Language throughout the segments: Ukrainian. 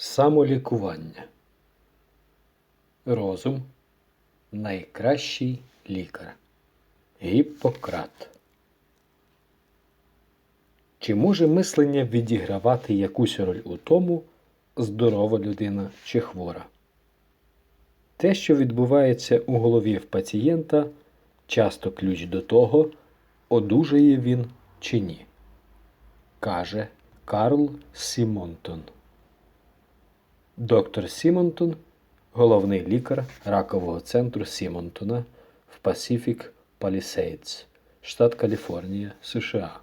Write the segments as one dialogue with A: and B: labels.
A: Самолікування. Розум найкращий лікар. Гіппократ. Чи може мислення відігравати якусь роль у тому, здорова людина чи хвора? Те, що відбувається у голові в пацієнта, часто ключ до того, одужає він чи ні, каже Карл Сімонтон. Доктор Сімонтон, головний лікар ракового центру Сімонтона в Pacific Palisades, штат Каліфорнія, США,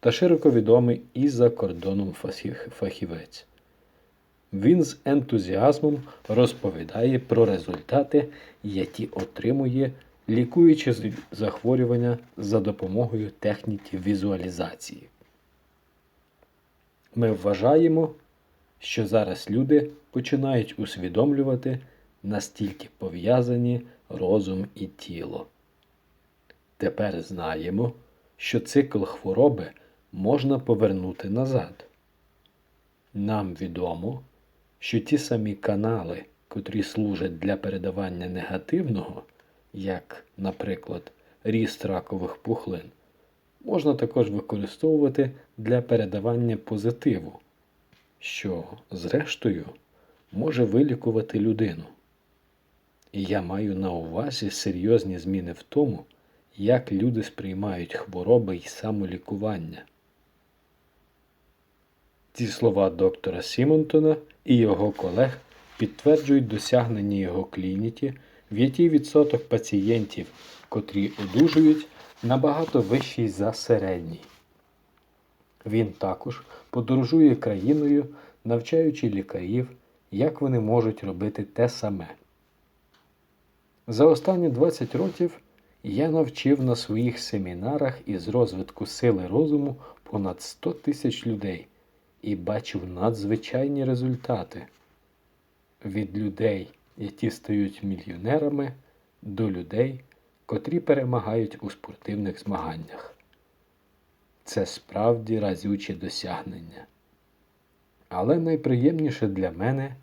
A: та широко відомий і за кордоном фахівець. Він з ентузіазмом розповідає про результати, які отримує, лікуючи захворювання за допомогою техніки візуалізації. Ми вважаємо, що зараз люди починають усвідомлювати, настільки пов'язані розум і тіло. Тепер знаємо, що цикл хвороби можна повернути назад. Нам відомо, що ті самі канали, котрі служать для передавання негативного, як, наприклад, ріст ракових пухлин, можна також використовувати для передавання позитиву, що, зрештою, може вилікувати людину. І я маю на увазі серйозні зміни в тому, як люди сприймають хвороби і самолікування. Ці слова доктора Сімонтона і його колег підтверджують досягнення його клініки, в якій відсоток пацієнтів, котрі одужують, набагато вищий за середній. Він також подорожує країною, навчаючи лікарів, як вони можуть робити те саме. За останні 20 років я навчив на своїх семінарах із розвитку сили розуму понад 100 тисяч людей і бачив надзвичайні результати від людей, які стають мільйонерами, до людей, котрі перемагають у спортивних змаганнях. Це справді разючі досягнення. Але найприємніше для мене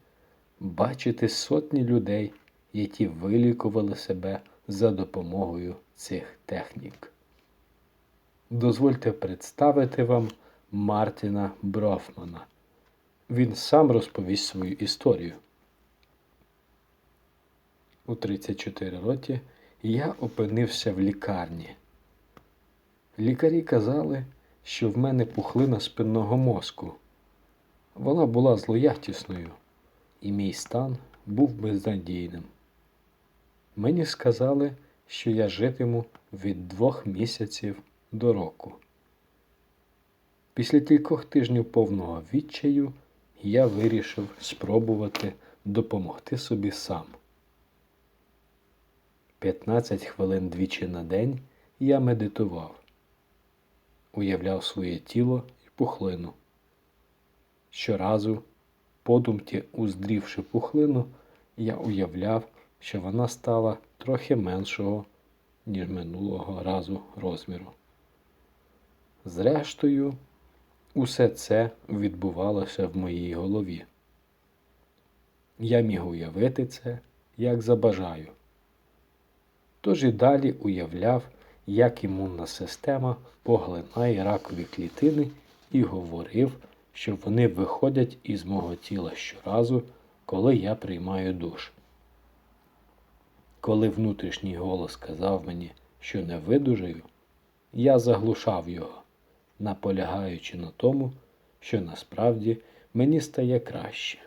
A: бачити сотні людей, які вилікували себе за допомогою цих технік. Дозвольте представити вам Мартіна Брофмана. Він сам розповість свою історію. У 34 роки я опинився в лікарні. Лікарі казали, що в мене пухлина спинного мозку. Вона була злоякісною, і мій стан був безнадійним. Мені сказали, що я житиму від двох місяців до року. Після кількох тижнів повного відчаю я вирішив спробувати допомогти собі сам. 15 хвилин двічі на день я медитував, уявляв своє тіло і пухлину. Щоразу, подумки уздрівши пухлину, я уявляв, що вона стала трохи меншого, ніж минулого разу розміру. Зрештою, усе це відбувалося в моїй голові. Я міг уявити це, як забажаю. Тож і далі уявляв, як імунна система поглинає ракові клітини і говорив, що вони виходять із мого тіла щоразу, коли я приймаю душ. Коли внутрішній голос казав мені, що не видужаю, я заглушав його, наполягаючи на тому, що насправді мені стає краще.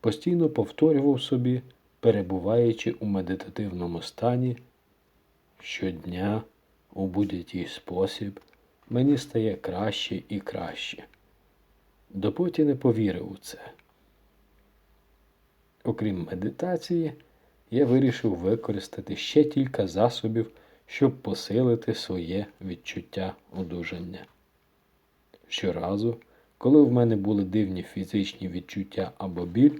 A: Постійно повторював собі, перебуваючи у медитативному стані, щодня у будь-який спосіб мені стає краще і краще. Допоки не повірив у це. Окрім медитації, я вирішив використати ще кілька засобів, щоб посилити своє відчуття одужання. Щоразу, коли в мене були дивні фізичні відчуття або біль,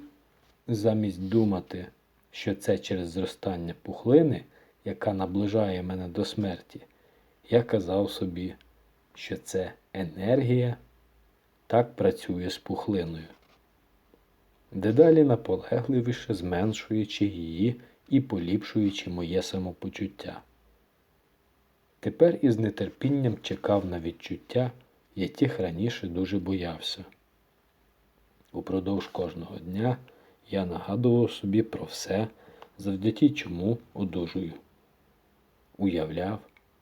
A: замість думати, що це через зростання пухлини, яка наближає мене до смерті, я казав собі, що це енергія так працює з пухлиною. дедалі наполегливіше зменшуючи її і поліпшуючи моє самопочуття. Тепер із нетерпінням чекав на відчуття, яких раніше дуже боявся. Упродовж кожного дня я нагадував собі про все, завдяки чому одужую. Уявляв,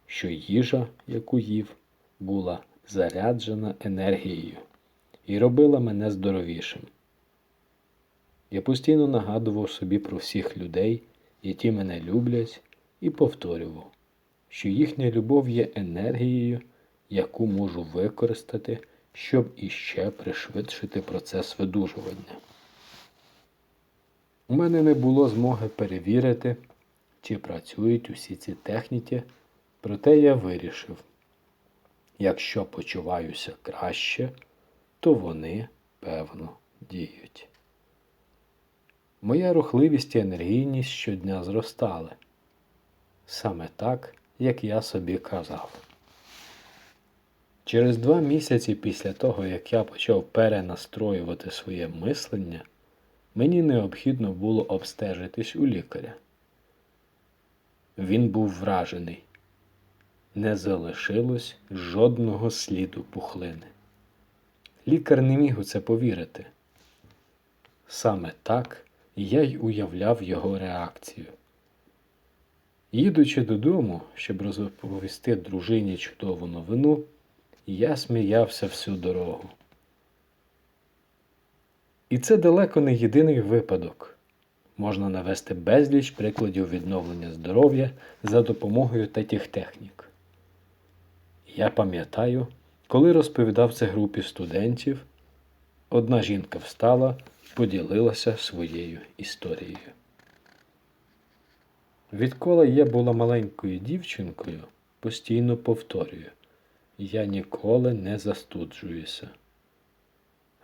A: що їжа, яку їв, була заряджена енергією і робила мене здоровішим. Я постійно нагадував собі про всіх людей, які мене люблять, і повторював, що їхня любов є енергією, яку можу використати, щоб іще пришвидшити процес видужування. У мене не було змоги перевірити, чи працюють усі ці техніки, проте я вирішив, якщо почуваюся краще, то вони, певно, діють. Моя рухливість і енергійність щодня зростали. Саме так, як я собі казав. Через два місяці після того, як я почав перенастроювати своє мислення, мені необхідно було обстежитись у лікаря. Він був вражений. Не залишилось жодного сліду пухлини. Лікар не міг у це повірити. Саме так я й уявляв його реакцію. Їдучи додому, щоб розповісти дружині чудову новину, я сміявся всю дорогу. І це далеко не єдиний випадок. Можна навести безліч прикладів відновлення здоров'я за допомогою таких технік. Я пам'ятаю, коли розповідав це групі студентів, одна жінка встала поділилася своєю історією. Відколи я була маленькою дівчинкою, постійно повторюю, я ніколи не застуджуюся.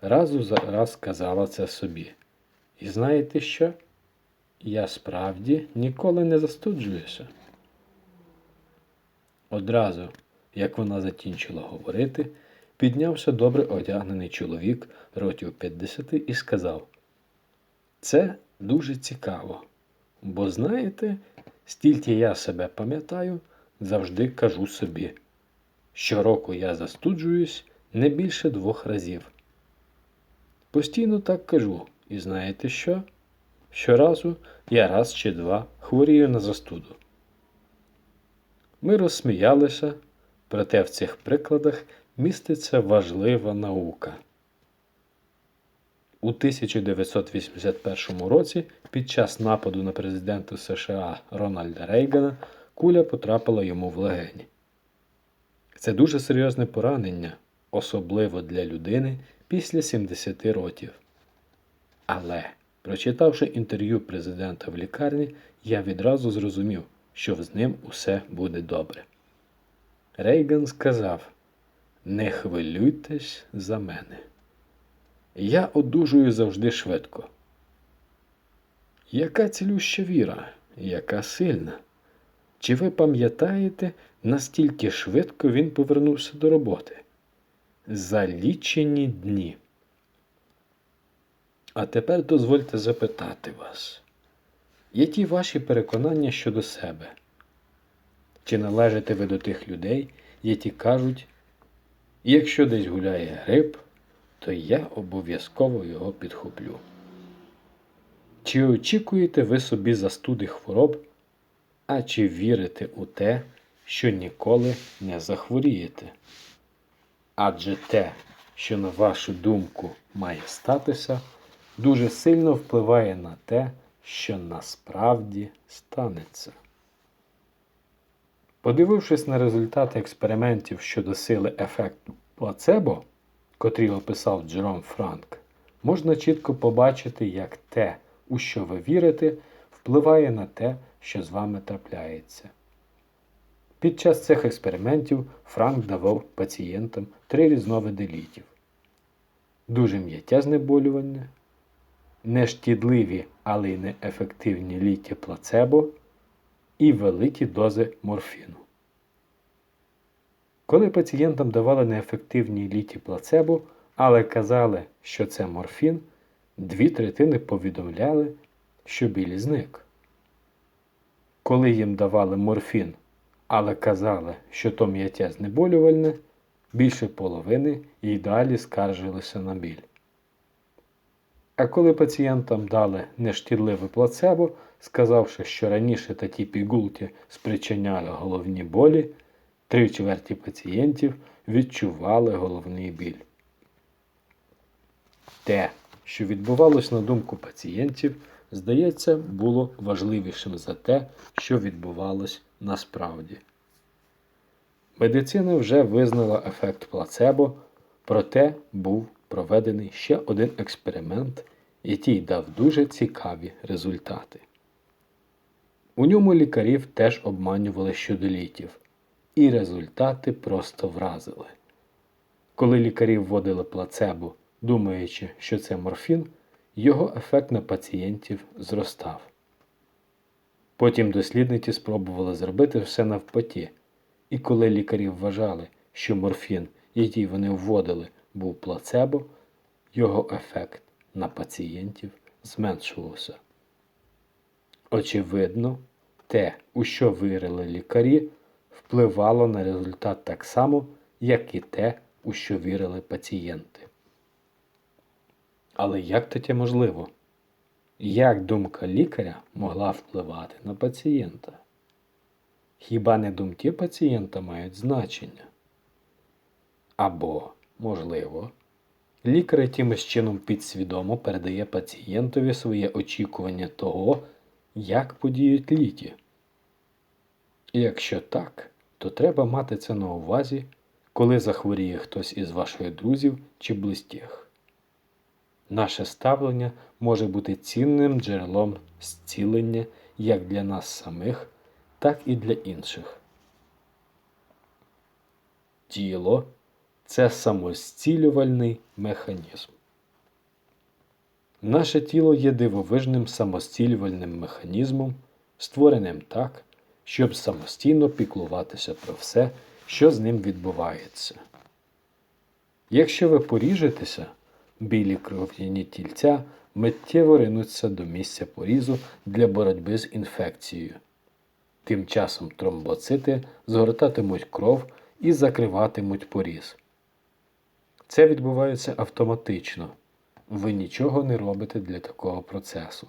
A: Разу за раз казала це собі. І знаєте що? Я справді ніколи не застуджуюся. Одразу, як вона закінчила говорити, піднявся добре одягнений чоловік років 50 і сказав: Це дуже цікаво, бо знаєте, стільки я себе пам'ятаю, завжди кажу собі. Щороку я застуджуюсь не більше двох разів. Постійно так кажу, і знаєте що? Щоразу я раз чи два хворію на застуду. Ми розсміялися, проте в цих прикладах міститься важлива наука. У 1981 році під час нападу на президента США Рональда Рейгана куля потрапила йому в легені. Це дуже серйозне поранення, особливо для людини після 70 років. Але, прочитавши інтерв'ю президента в лікарні, я відразу зрозумів, що з ним усе буде добре. Рейган сказав: Не хвилюйтесь за мене. Я одужую завжди швидко. Яка цілюща віра, яка сильна. Чи ви пам'ятаєте, настільки швидко він повернувся до роботи? За лічені дні. А тепер дозвольте запитати вас, які ваші переконання щодо себе? Чи належите ви до тих людей, які кажуть, якщо десь гуляє гриб, то я обов'язково його підхоплю? Чи очікуєте ви собі застуди хвороб? а чи вірите у те, що ніколи не захворієте? Адже те, що, на вашу думку, має статися, дуже сильно впливає на те, що насправді станеться. Подивившись на результати експериментів щодо сили ефекту плацебо, котрі описав Джером Франк, можна чітко побачити, як те, у що ви вірите, впливає на те, що з вами трапляється. Під час цих експериментів Франк давав пацієнтам три різновиди ліків. Дуже м'яття знеболювання, нешкідливі, але й неефективні ліки плацебо і великі дози морфіну. Коли пацієнтам давали неефективні ліки плацебо, але казали, що це морфін, дві третини повідомляли, що біль зник. Коли їм давали морфін, але казали, що то м'яття знеболювальне, більше половини й далі скаржилися на біль. А коли пацієнтам дали нешкідливе плацебо, сказавши, що раніше такі пігулки спричиняли головні болі, три чверті пацієнтів відчували головний біль. Те, що відбувалось на думку пацієнтів, здається, було важливішим за те, що відбувалось насправді. Медицина вже визнала ефект плацебо, проте був проведений ще один експеримент, який дав дуже цікаві результати. У ньому лікарів теж обманювали щодо ліків, і результати просто вразили. Коли лікарі вводили плацебо, думаючи, що це морфін, його ефект на пацієнтів зростав. Потім дослідники спробували зробити все навпаки, і коли лікарі вважали, що морфін, який вони вводили, був плацебо, його ефект на пацієнтів зменшувався. Очевидно, те, у що вірили лікарі, впливало на результат так само, як і те, у що вірили пацієнти. Але як таке можливо? Як думка лікаря могла впливати на пацієнта? Хіба не думки пацієнта мають значення? Або, можливо, лікар якимось чином підсвідомо передає пацієнтові своє очікування того, як подіють ліки. І якщо так, то треба мати це на увазі, коли захворіє хтось із ваших друзів чи близьких. Наше ставлення може бути цінним джерелом зцілення як для нас самих, так і для інших. Тіло це самозцілювальний механізм. Наше тіло є дивовижним самозцілювальним механізмом, створеним так, щоб самостійно піклуватися про все, що з ним відбувається. Якщо ви поріжетеся, білі кров'яні тільця миттєво ринуться до місця порізу для боротьби з інфекцією. Тим часом тромбоцити згортатимуть кров і закриватимуть поріз. Це відбувається автоматично. Ви нічого не робите для такого процесу.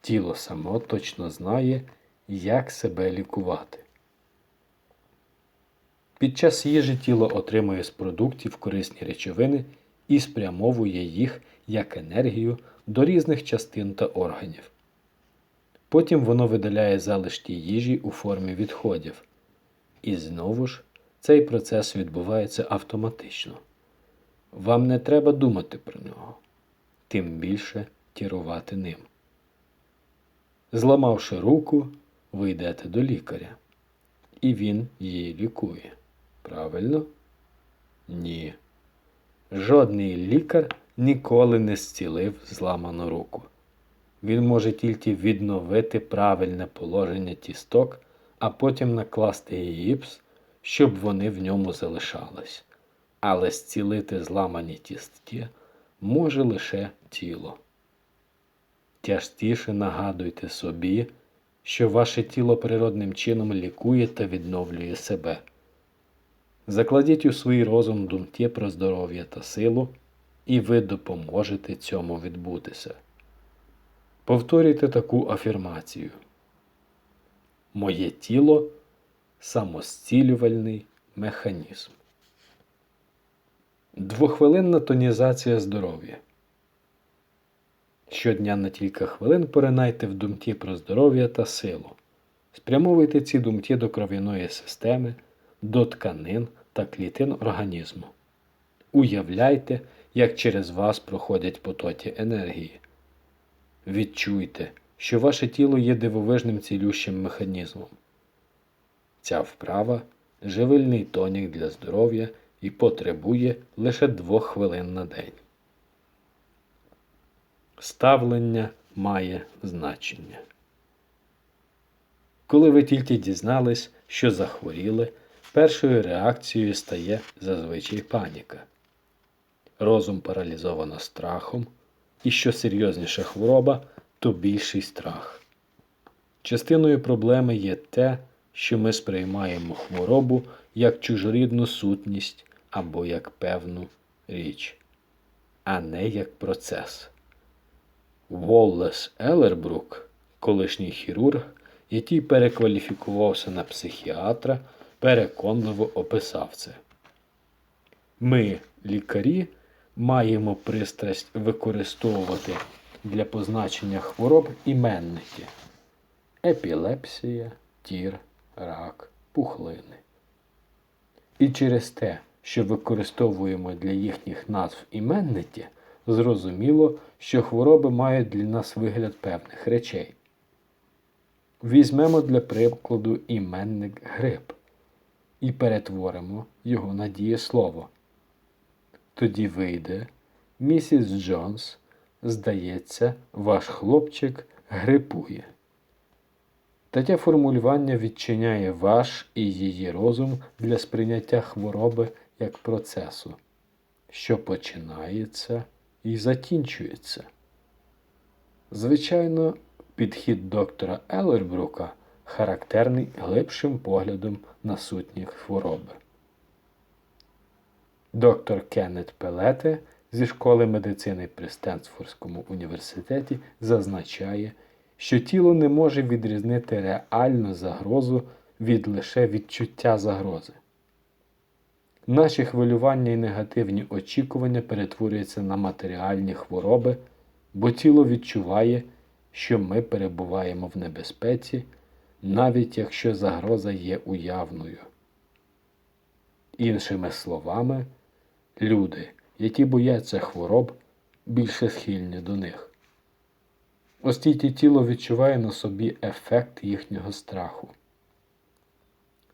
A: Тіло само точно знає, як себе лікувати. Під час їжі тіло отримує з продуктів корисні речовини і спрямовує їх як енергію до різних частин та органів. Потім воно видаляє залишки їжі у формі відходів. І знову ж цей процес відбувається автоматично. Вам не треба думати про нього, тим більше керувати ним. Зламавши руку, ви йдете до лікаря, і він її лікує. Правильно? Ні. Жодний лікар ніколи не зцілив зламану руку. Він може тільки відновити правильне положення тісток, а потім накласти гіпс, щоб вони в ньому залишались. Але зцілити зламані тістки може лише тіло. Тяжкіше нагадуйте собі, що ваше тіло природним чином лікує та відновлює себе. Закладіть у свій розум думки про здоров'я та силу, і ви допоможете цьому відбутися. Повторюйте таку афірмацію. Моє тіло самозцілювальний механізм. Двохвилинна тонізація здоров'я. Щодня на кілька хвилин поринайте в думки про здоров'я та силу. Спрямовуйте ці думки до кров'яної системи, до тканин та клітин організму. Уявляйте, як через вас проходять потоки енергії. Відчуйте, що ваше тіло є дивовижним цілющим механізмом. Ця вправа живильний тонік для здоров'я і потребує лише двох хвилин на день. Ставлення має значення. Коли ви тільки дізнались, що захворіли, першою реакцією стає зазвичай паніка. Розум паралізовано страхом, І що серйозніша хвороба, то більший страх. Частиною проблеми є те, що ми сприймаємо хворобу як чужорідну сутність або як певну річ, а не як процес. Воллес Елербрук, колишній хірург, який перекваліфікувався на психіатра, переконливо описав це. Ми, лікарі, маємо пристрасть використовувати для позначення хвороб іменники епілепсія, тір, рак, пухлини. І через те, що використовуємо для їхніх назв іменники, зрозуміло, що хвороби мають для нас вигляд певних речей. Візьмемо для прикладу іменник грип і перетворимо його на дієслово. Тоді вийде, місіс Джонс, здається, ваш хлопчик грипує. Таке формулювання відчиняє ваш і її розум для сприйняття хвороби як процесу, що починається і закінчується. Звичайно, підхід доктора Елербрука характерний глибшим поглядом на сутні хвороби. Доктор Кеннет Пелете зі школи медицини при Стенсфордському університеті зазначає, що тіло не може відрізнити реальну загрозу від лише відчуття загрози. Наші хвилювання і негативні очікування перетворюються на матеріальні хвороби, бо тіло відчуває, що ми перебуваємо в небезпеці, навіть якщо загроза є уявною. Іншими словами, люди, які бояться хвороб, більше схильні до них. Оскільки тіло відчуває на собі ефект їхнього страху.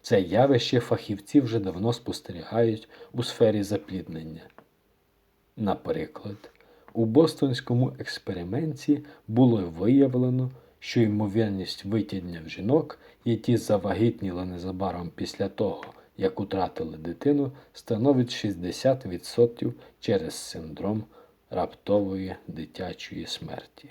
A: Це явище фахівці вже давно спостерігають у сфері запліднення. Наприклад, у бостонському експерименті було виявлено, що ймовірність витягнення в жінок, які завагітніли незабаром після того, як утратили дитину, становить 60% через синдром раптової дитячої смерті.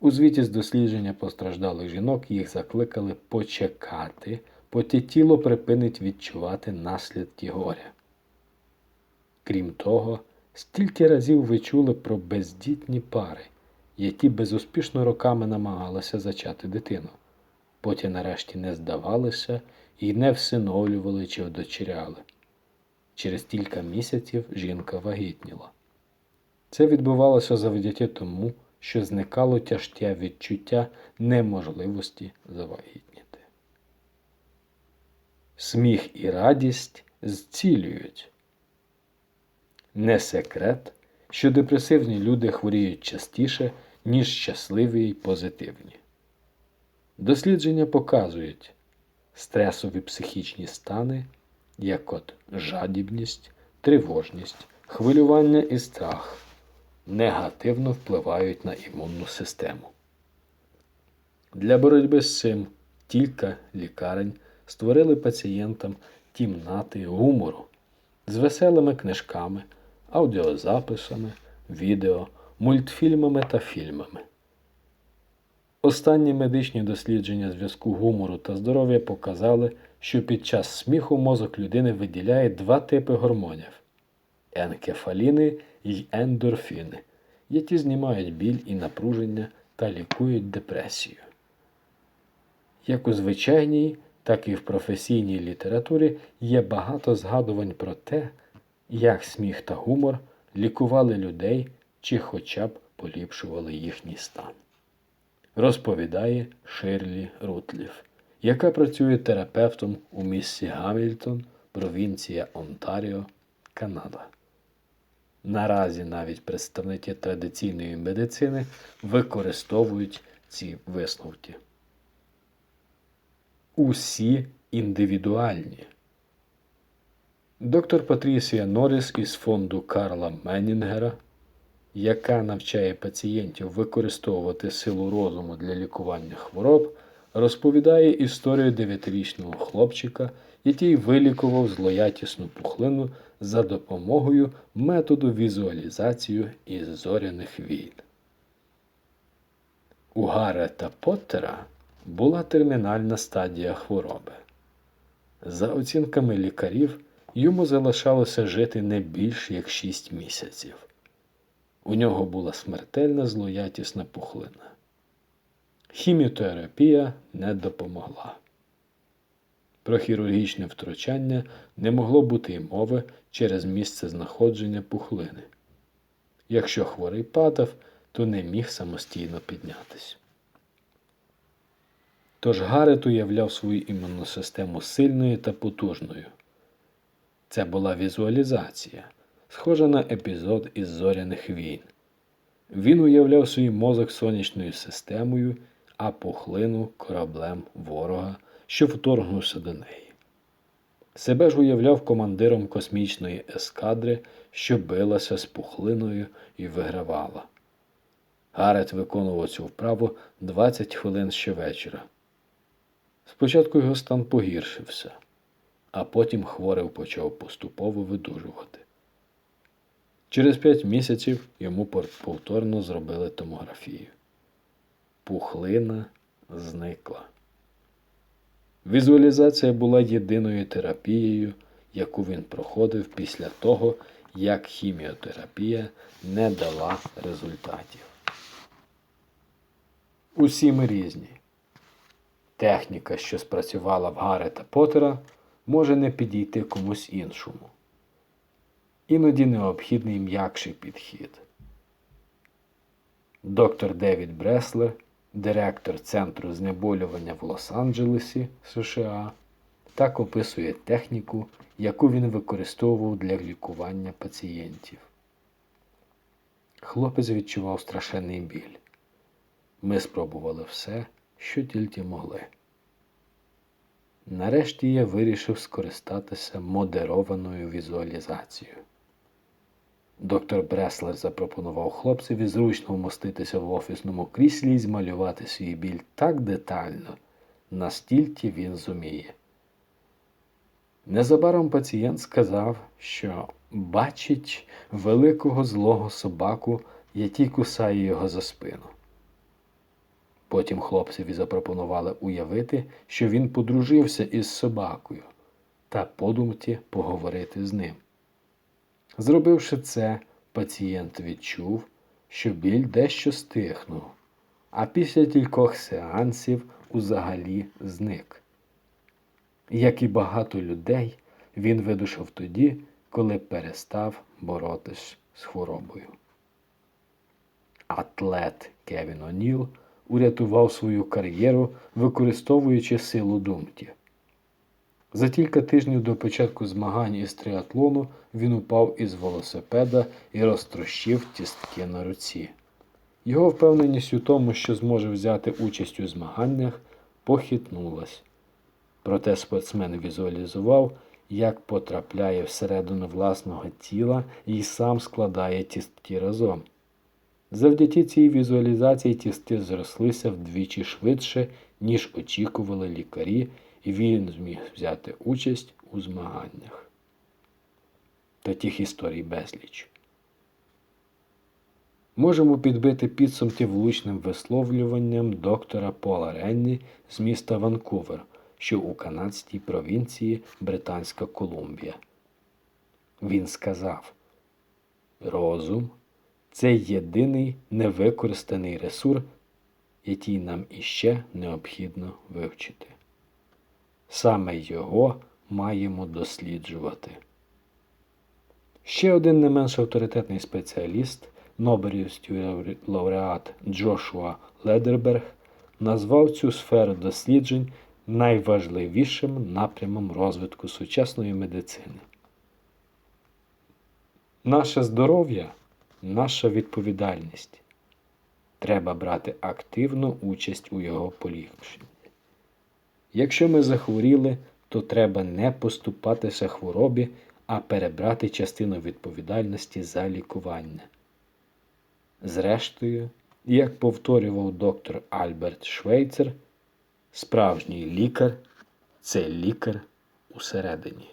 A: У звіті з дослідження постраждалих жінок їх закликали почекати, поки тіло припинить відчувати наслідки горя. Крім того, стільки разів ви чули про бездітні пари, які безуспішно роками намагалися зачати дитину, потім нарешті не здавалися і не всиновлювали чи одочеряли. Через кілька місяців жінка вагітніла. Це відбувалося завдяки тому, що зникало тяжке відчуття неможливості завагітніти. Сміх і радість зцілюють. Не секрет, що депресивні люди хворіють частіше, ніж щасливі й позитивні. Дослідження показують стресові психічні стани, як от жадібність, тривожність, хвилювання і страх негативно впливають на імунну систему. Для боротьби з цим кілька лікарень створили пацієнтам кімнати гумору з веселими книжками, аудіозаписами, відео, мультфільмами та фільмами. Останні медичні дослідження зв'язку гумору та здоров'я показали, що під час сміху мозок людини виділяє два типи гормонів енкефаліни й ендорфіни, які знімають біль і напруження та лікують депресію. Як у звичайній, так і в професійній літературі є багато згадувань про те, як сміх та гумор лікували людей чи хоча б поліпшували їхній стан. Розповідає Ширлі Рутлів, яка працює терапевтом у місті Гамільтон, провінція Онтаріо, Канада. Наразі навіть представники традиційної медицини використовують ці висновки. Усі індивідуальні. Доктор Патрісія Норріс із фонду Карла Меннінгера, яка навчає пацієнтів використовувати силу розуму для лікування хвороб, розповідає історію дев'ятирічного хлопчика, який вилікував злоякісну пухлину за допомогою методу візуалізації із зоряних війн. У Гарета Поттера була термінальна стадія хвороби. За оцінками лікарів, йому залишалося жити не більш як 6 місяців. У нього була смертельна злоякісна пухлина. Хіміотерапія не допомогла. Про хірургічне втручання не могло бути й мови через місце знаходження пухлини. Якщо хворий падав, то не міг самостійно піднятись. Тож Гарет уявляв свою імунну систему сильною та потужною. Це була візуалізація, схожа на епізод із зоряних війн. Він уявляв свій мозок сонячною системою, а пухлину кораблем ворога, що вторгнувся до неї. Себе ж уявляв командиром космічної ескадри, що билася з пухлиною і вигравала. Гарет виконував цю вправу 20 хвилин щовечора. Спочатку його стан погіршився, а потім хворий почав поступово видужувати. Через п'ять місяців йому повторно зробили томографію. Пухлина зникла. Візуалізація була єдиною терапією, яку він проходив після того, як хіміотерапія не дала результатів. Усі ми різні. Техніка, що спрацювала в Гарета Поттера, може не підійти комусь іншому. Іноді необхідний м'якший підхід. Доктор Девід Бреслер, директор Центру знеболювання в Лос-Анджелесі, США, так описує техніку, яку він використовував для лікування пацієнтів. Хлопець відчував страшенний біль. Ми спробували все, що тільки могли. Нарешті я вирішив скористатися модерованою візуалізацією. Доктор Бреслер запропонував хлопцеві зручно вмоститися в офісному кріслі і змалювати свій біль так детально, настільки він зуміє. Незабаром пацієнт сказав, що бачить великого злого собаку, який кусає його за спину. Потім хлопцеві запропонували уявити, що він подружився із собакою, та подумки поговорити з ним. Зробивши це, пацієнт відчув, що біль дещо стихнув, а після кількох сеансів узагалі зник. Як і багато людей, він видушив тоді, коли перестав боротись з хворобою. Атлет Кевін О'Ніл урятував свою кар'єру, використовуючи силу думки. За кілька тижнів до початку змагань із триатлону він упав із велосипеда і розтрощив тістки на руці. Його впевненість у тому, що зможе взяти участь у змаганнях, похитнулась. Проте спортсмен візуалізував, як потрапляє всередину власного тіла і сам складає тістки разом. Завдяки цій візуалізації тісти зрослися вдвічі швидше, ніж очікували лікарі, і він зміг взяти участь у змаганнях. Таких історій безліч. Можемо підбити підсумки влучним висловлюванням доктора Пола Ренні з міста Ванкувер, що у канадській провінції Британська Колумбія. Він сказав: Розум це єдиний невикористаний ресурс, який нам іще необхідно вивчити. Саме його маємо досліджувати. Ще один не менш авторитетний спеціаліст, Нобелівський лауреат Джошуа Ледерберг, назвав цю сферу досліджень найважливішим напрямом розвитку сучасної медицини. Наше здоров'я наша відповідальність. Треба брати активну участь у його поліпшенні. Якщо ми захворіли, то треба не поступатися хворобі, а перебрати частину відповідальності за лікування. Зрештою, як повторював доктор Альберт Швейцер, справжній лікар це лікар усередині.